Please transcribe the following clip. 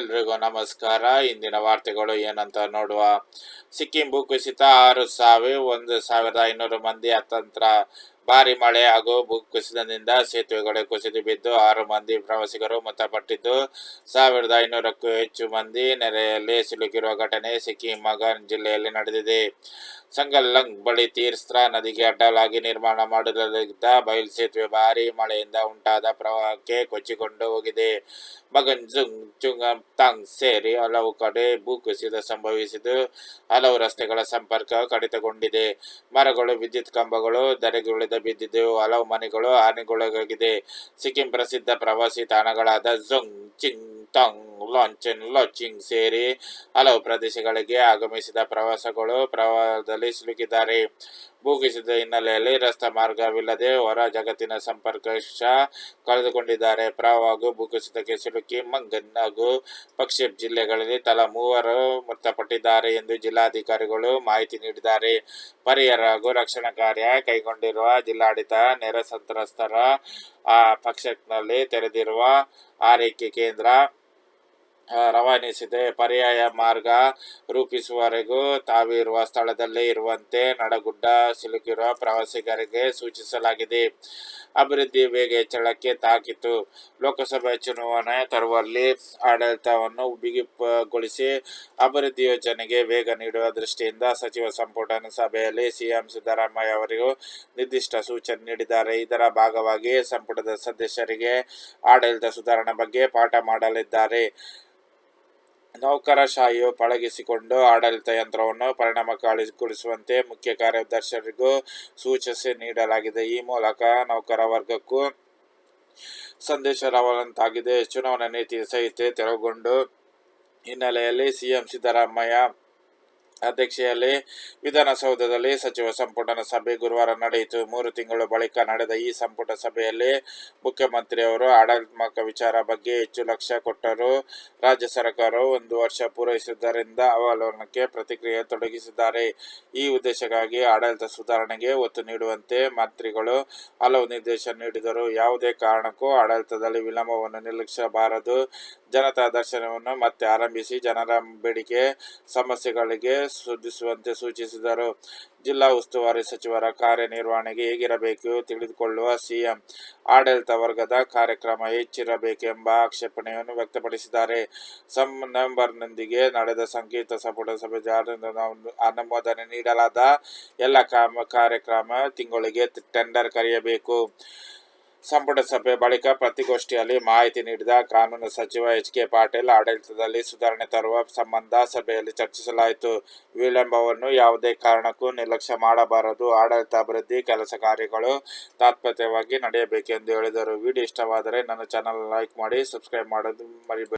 ಎಲ್ರಿಗೂ ನಮಸ್ಕಾರ. ಇಂದಿನ ವಾರ್ತೆಗಳು ಏನಂತ ನೋಡುವ. ಸಿಕ್ಕಿಂ ಭೂಕುಸಿತ ಆರು ಸಾವಿರ ಒಂದು ಸಾವಿರದ ಐನೂರು ಮಂದಿ ಅತಂತ್ರ ಭಾರಿ ಮಳೆ ಹಾಗೂ ಭೂಕುಸಿತದಿಂದ ಸೇತುವೆಗಳು ಕುಸಿದು ಬಿದ್ದು ಆರು ಮಂದಿ ಪ್ರವಾಸಿಗರು ಮೃತಪಟ್ಟಿದ್ದು, ಸಾವಿರದ ಐನೂರಕ್ಕೂ ಹೆಚ್ಚು ಮಂದಿ ನೆರೆಯಲ್ಲಿ ಸಿಲುಕಿರುವ ಘಟನೆ ಸಿಕ್ಕಿಂ ಮಗನ್ ಜಿಲ್ಲೆಯಲ್ಲಿ ನಡೆದಿದೆ. ಸಂಗಲ್ಲಂಗ್ ಬಳಿ ತೀರ್ಸ್ತ್ರ ನದಿಗೆ ಅಡ್ಡಲಾಗಿ ನಿರ್ಮಾಣ ಮಾಡಲಾಗಿದ್ದ ಬಯಲು ಸೇತುವೆ ಭಾರಿ ಮಳೆಯಿಂದ ಉಂಟಾದ ಪ್ರವಾಹಕ್ಕೆ ಕೊಚ್ಚಿಕೊಂಡು ಹೋಗಿದೆ. ಮಗನ್ ಚುಂಗ್ ಚುಂಗತಾಂಗ್ ಸೇರಿ ಹಲವು ಕಡೆ ಭೂಕುಸಿತ ಸಂಭವಿಸಿದ್ದು, ಹಲವು ರಸ್ತೆಗಳ ಸಂಪರ್ಕ ಕಡಿತಗೊಂಡಿದೆ. ಮರಗಳು, ವಿದ್ಯುತ್ ಕಂಬಗಳು, ಧರೆಗುಳಿದ ಬಿದ್ದಿದ್ದು. ಹಲವು ಮನೆಗಳು ಹಾನಿಗೊಳಗಾಗಿದೆ. ಸಿಕ್ಕಿಂ ಪ್ರಸಿದ್ಧ ಪ್ರವಾಸಿ ತಾಣಗಳಾದ ಝುಂಗ್ ಚಿಂಗ್ ತಾಂಗ್ ಲಾಂಚನ್, ಲಾಚಿಂಗ್ ಸೇರಿ ಹಲವು ಪ್ರದೇಶಗಳಿಗೆ ಆಗಮಿಸಿದ ಪ್ರವಾಸಗಳು ಪ್ರವಾಹದಲ್ಲಿ ಸಿಲುಕಿದ್ದಾರೆ. ಭೂಕುಸಿದ ಹಿನ್ನೆಲೆಯಲ್ಲಿ ರಸ್ತೆ ಮಾರ್ಗವಿಲ್ಲದೆ ಹೊರ ಜಗತ್ತಿನ ಸಂಪರ್ಕ ಕಳೆದುಕೊಂಡಿದ್ದಾರೆ. ಪ್ರವಾಹ ಹಾಗೂ ಭೂಕುಸಿತಕ್ಕೆ ಸಿಲುಕಿ ಮಂಗನ್ ಹಾಗೂ ಪಕ್ಷಿಪ್ ಜಿಲ್ಲೆಗಳಲ್ಲಿ ತಲಾ ಮೂವರು ಮೃತಪಟ್ಟಿದ್ದಾರೆ ಎಂದು ಜಿಲ್ಲಾಧಿಕಾರಿಗಳು ಮಾಹಿತಿ ನೀಡಿದ್ದಾರೆ. ಪರಿಹಾರ ಹಾಗೂ ರಕ್ಷಣಾ ಕಾರ್ಯ ಕೈಗೊಂಡಿರುವ ಜಿಲ್ಲಾಡಳಿತ ನೆರೆ ಸಂತ್ರಸ್ತರ ಆ ಪಕ್ಷಕ್ನಲ್ಲಿ ತೆರೆದಿರುವ ಆರೈಕೆ ಕೇಂದ್ರ ರವಾನಿಸಿದೆ. ಪರ್ಯಾಯ ಮಾರ್ಗ ರೂಪಿಸುವವರೆಗೂ ತಾವಿರುವ ಸ್ಥಳದಲ್ಲೇ ಇರುವಂತೆ ನಡಗುಡ್ಡ, ಸಿಲುಕಿರುವ ಪ್ರವಾಸಿಗರಿಗೆ ಸೂಚಿಸಲಾಗಿದೆ. ಅಭಿವೃದ್ಧಿ ವೇಗ ಹೆಚ್ಚಳಕ್ಕೆ ತಾಕಿತು. ಲೋಕಸಭೆ ಚುನಾವಣೆ ತರುವಲ್ಲಿ ಆಡಳಿತವನ್ನು ಬಿಗಿಗೊಳಿಸಿ ಅಭಿವೃದ್ಧಿ ಯೋಜನೆಗೆ ವೇಗ ನೀಡುವ ದೃಷ್ಟಿಯಿಂದ ಸಚಿವ ಸಂಪುಟ ಸಭೆಯಲ್ಲಿ ಸಿಎಂ ಸಿದ್ದರಾಮಯ್ಯ ಅವರಿಗೂ ನಿರ್ದಿಷ್ಟ ಸೂಚನೆ ನೀಡಿದ್ದಾರೆ. ಇದರ ಭಾಗವಾಗಿ ಸಂಪುಟದ ಸದಸ್ಯರಿಗೆ ಆಡಳಿತ ಸುಧಾರಣೆ ಬಗ್ಗೆ ಪಾಠ ಮಾಡಲಿದ್ದಾರೆ. ನೌಕರಶಾಹಿಯು ಪಳಗಿಸಿಕೊಂಡು ಆಡಳಿತ ಯಂತ್ರವನ್ನು ಪರಿಣಾಮಕಾರಿಗೊಳಿಸುವಂತೆ ಮುಖ್ಯ ಕಾರ್ಯದರ್ಶಿಗೂ ಸೂಚಿಸಿ ನೀಡಲಾಗಿದೆ. ಈ ಮೂಲಕ ನೌಕರ ವರ್ಗಕ್ಕೂ ಸಂದೇಶ ರವಾನಂತಾಗಿದೆ ಚುನಾವಣಾ ನೀತಿ ಸಹಿತ ತೆರವುಗೊಂಡು ಹಿನ್ನೆಲೆಯಲ್ಲಿ ಸಿಎಂ ಸಿದ್ದರಾಮಯ್ಯ ಅಧ್ಯಕ್ಷತೆಯಲ್ಲಿ ವಿಧಾನಸೌಧದಲ್ಲಿ ಸಚಿವ ಸಂಪುಟನ ಸಭೆ ಗುರುವಾರ ನಡೆಯಿತು. ಮೂರು ತಿಂಗಳ ಬಳಿಕ ನಡೆದ ಈ ಸಂಪುಟ ಸಭೆಯಲ್ಲಿ ಮುಖ್ಯಮಂತ್ರಿಯವರು ಆಡಳಿತಾತ್ಮಕ ವಿಚಾರ ಬಗ್ಗೆ ಹೆಚ್ಚು ಲಕ್ಷ್ಯ ಕೊಟ್ಟರು. ರಾಜ್ಯ ಸರ್ಕಾರವು ಒಂದು ವರ್ಷ ಪೂರೈಸಿದ್ದರಿಂದ ಅವಲೋಕನಕ್ಕೆ ಪ್ರತಿಕ್ರಿಯೆ ತೊಡಗಿಸಿದ್ದಾರೆ. ಈ ಉದ್ದೇಶಕ್ಕಾಗಿ ಆಡಳಿತ ಸುಧಾರಣೆಗೆ ಒತ್ತು ನೀಡುವಂತೆ ಮಂತ್ರಿಗಳು ಹಲವು ನಿರ್ದೇಶನ ನೀಡಿದರು. ಯಾವುದೇ ಕಾರಣಕ್ಕೂ ಆಡಳಿತದಲ್ಲಿ ವಿಳಂಬವನ್ನು ನಿರ್ಲಕ್ಷಿಸಬಾರದು ಜನತಾ ದರ್ಶನವನ್ನು ಮತ್ತೆ ಆರಂಭಿಸಿ ಜನರ ಬೇಡಿಕೆ, ಸಮಸ್ಯೆಗಳಿಗೆ ಸ್ಪಂದಿಸುವಂತೆ ಸೂಚಿಸಿದರು. ಜಿಲ್ಲಾ ಉಸ್ತುವಾರಿ ಸಚಿವರ ಕಾರ್ಯನಿರ್ವಹಣೆಗೆ ಹೇಗಿರಬೇಕು ತಿಳಿದುಕೊಳ್ಳುವ ಸಿಎಂ ಆಡಳಿತ ವರ್ಗದ ಕಾರ್ಯಕ್ರಮ ಹೆಚ್ಚಿರಬೇಕೆಂಬ ಆಕ್ಷೇಪಣೆಯನ್ನು ವ್ಯಕ್ತಪಡಿಸಿದ್ದಾರೆ. ಸಂ ನವೆಂಬರ್ನೊಂದಿಗೆ ನಡೆದ ಸಂಗೀತ ಸಂಪುಟ ಸಭೆ ಅನುಮೋದನೆ ನೀಡಲಾದ ಎಲ್ಲ ಕಾರ್ಯಕ್ರಮ ತಿಂಗಳಿಗೆ ಟೆಂಡರ್ ಕರೆಯಬೇಕು. ಸಂಪುಟ ಸಭೆ ಬಳಿಕ ಪ್ರತಿಗೋಷ್ಠಿಯಲ್ಲಿ ಮಾಹಿತಿ ನೀಡಿದ ಕಾನೂನು ಸಚಿವ ಎಚ್ ಕೆ ಪಾಟೀಲ್, ಆಡಳಿತದಲ್ಲಿ ಸುಧಾರಣೆ ತರುವ ಸಂಬಂಧ ಸಭೆಯಲ್ಲಿ ಚರ್ಚಿಸಲಾಯಿತು. ವಿಳಂಬವನ್ನು ಯಾವುದೇ ಕಾರಣಕ್ಕೂ ನಿರ್ಲಕ್ಷ್ಯ ಮಾಡಬಾರದು. ಆಡಳಿತ ಅಭಿವೃದ್ಧಿ ಕೆಲಸ ಕಾರ್ಯಗಳು ತಾತ್ಪರ್ಯವಾಗಿ ನಡೆಯಬೇಕೆಂದು ಹೇಳಿದರು. ವಿಡಿಯೋ ಇಷ್ಟವಾದರೆ ನನ್ನ ಚಾನಲ್ ಲೈಕ್ ಮಾಡಿ ಸಬ್ಸ್ಕ್ರೈಬ್ ಮಾಡೋದು ಮರಿಬೇಡಿ.